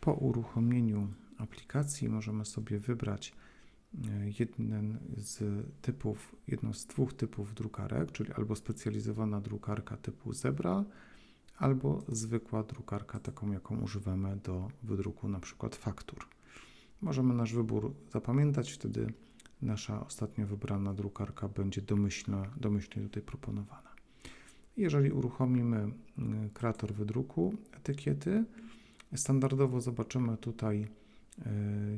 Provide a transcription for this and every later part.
Po uruchomieniu aplikacji możemy sobie wybrać e, jeden z typów, jedną z dwóch typów drukarek, czyli albo specjalizowana drukarka typu Zebra, albo zwykła drukarka, taką jaką używamy do wydruku na przykład faktur. Możemy nasz wybór zapamiętać, wtedy nasza ostatnio wybrana drukarka będzie domyślna, domyślnie tutaj proponowana. Jeżeli uruchomimy mm, kreator wydruku etykiety, standardowo zobaczymy tutaj y,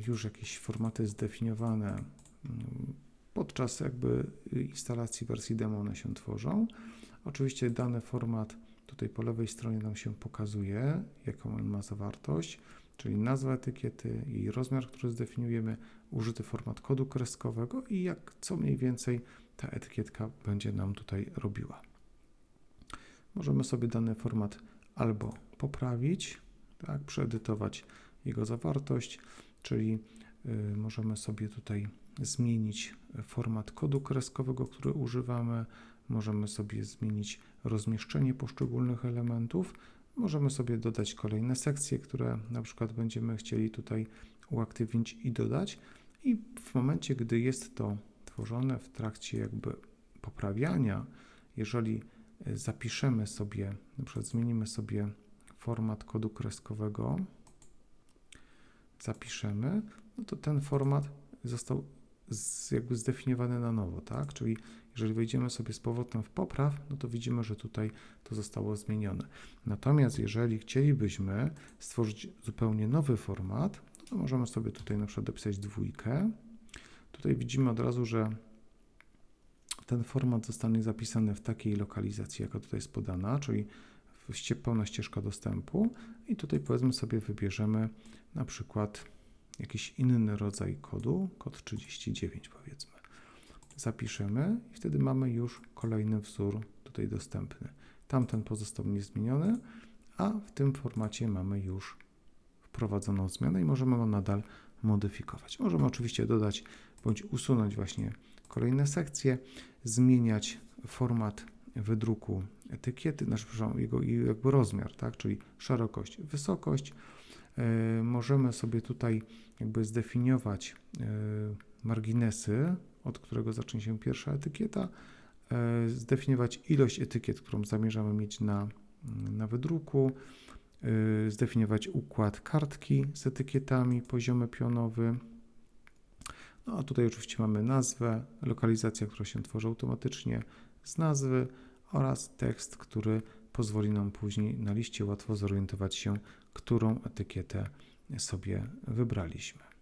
już jakieś formaty zdefiniowane mm, podczas jakby instalacji wersji demo one się tworzą. Oczywiście dany format tutaj po lewej stronie nam się pokazuje, jaką on ma zawartość, czyli nazwa etykiety, jej rozmiar, który zdefiniujemy, użyty format kodu kreskowego i jak co mniej więcej ta etykietka będzie nam tutaj robiła. Możemy sobie dany format albo poprawić, tak, przeedytować jego zawartość, czyli y, możemy sobie tutaj zmienić format kodu kreskowego, który używamy, możemy sobie zmienić rozmieszczenie poszczególnych elementów, możemy sobie dodać kolejne sekcje, które na przykład będziemy chcieli tutaj uaktywnić i dodać. I w momencie, gdy jest to tworzone w trakcie jakby poprawiania, jeżeli e, zapiszemy sobie, na przykład zmienimy sobie format kodu kreskowego, zapiszemy, no to ten format został z, jakby zdefiniowany na nowo, tak? Czyli jeżeli wejdziemy sobie z powrotem w popraw, no to widzimy, że tutaj to zostało zmienione. Natomiast jeżeli chcielibyśmy stworzyć zupełnie nowy format, no to możemy sobie tutaj na przykład dopisać dwójkę. Tutaj widzimy od razu, że ten format zostanie zapisany w takiej lokalizacji, jaka tutaj jest podana, czyli pełna ścieżka dostępu i tutaj powiedzmy sobie wybierzemy na przykład jakiś inny rodzaj kodu, kod 39 powiedzmy. Zapiszemy i wtedy mamy już kolejny wzór tutaj dostępny. Tamten pozostał niezmieniony, a w tym formacie mamy już wprowadzoną zmianę i możemy go nadal modyfikować. Możemy oczywiście dodać bądź usunąć właśnie kolejne sekcje, zmieniać format wydruku etykiety, znaczy, jego jakby rozmiar, tak, czyli szerokość, wysokość. Yy, możemy sobie tutaj jakby zdefiniować yy, marginesy, od którego zacznie się pierwsza etykieta, yy, zdefiniować ilość etykiet, którą zamierzamy mieć na, na wydruku, zdefiniować układ kartki z etykietami, poziomy pionowy. No a tutaj oczywiście mamy nazwę, lokalizacja, która się tworzy automatycznie z nazwy oraz tekst, który pozwoli nam później na liście łatwo zorientować się, którą etykietę sobie wybraliśmy.